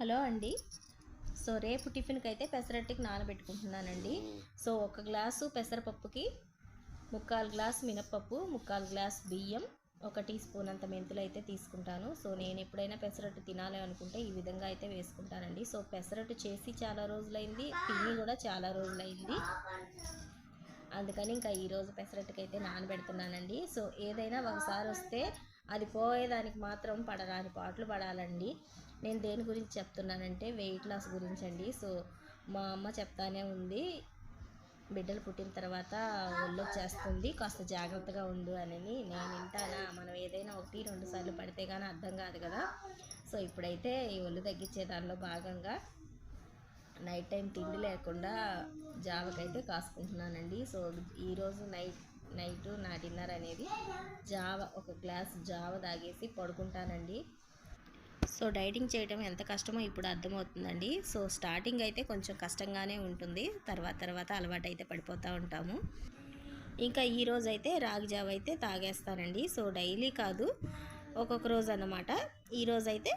Hello అండి. So రేపు టిఫిన్కి అయితే పెసరట్టుకి నానబెట్టుకుంటున్నానండి. సో ఒక గ్లాసు పెసరపప్పుకి ముక్కాలు గ్లాస్ మినప్పప్పు ముక్కాలు గ్లాస్ బియ్యం ఒక టీ స్పూన్ అంత మెంతులు అయితే తీసుకుంటాను. సో నేను ఎప్పుడైనా పెసరట్టు తినాలి అనుకుంటే ఈ విధంగా అయితే వేసుకుంటానండి. సో పెసరట్టు చేసి చాలా రోజులైంది తిని కూడా చాలా రోజులైంది. అందుకని ఇంకా ఈరోజు పెసరట్టుకి అయితే నానబెడుతున్నానండి. సో ఏదైనా ఒకసారి వస్తే అది పోయేదానికి మాత్రం పడరాని పాటలు పడాలండి. నేను దేని గురించి చెప్తున్నానంటే వెయిట్ లాస్ గురించి అండి సో మా అమ్మ చెప్తానే ఉంది బిడ్డలు పుట్టిన తర్వాత ఒళ్ళు వచ్చేస్తుంది కాస్త జాగ్రత్తగా ఉండు అని నేను వింటానా? మనం ఏదైనా ఒకటి రెండు సార్లు పడితే కానీ అర్థం కాదు కదా. సో ఇప్పుడైతే ఈ ఒళ్ళు తగ్గించే దానిలో భాగంగా నైట్ టైం తిండి లేకుండా జావకైతే కాసుకుంటున్నానండి. సో ఈరోజు నైట్ నైట్ నా డిన్నర్ అనేది జావ ఒక గ్లాస్ జావ తాగేసి పడుకుంటానండి. సో డైటింగ్ చేయడం ఎంత కష్టమో ఇప్పుడు అర్థమవుతుందండి. సో స్టార్టింగ్ అయితే కొంచెం కష్టంగానే ఉంటుంది. తర్వాత తర్వాత అలవాటు అయితే పడిపోతూ ఉంటాము. ఇంకా ఈరోజైతే అయితే రాగి జావ అయితే తాగేస్తానండి. సో డైలీ కాదు ఒక్కొక్క రోజు అన్నమాట ఈరోజైతే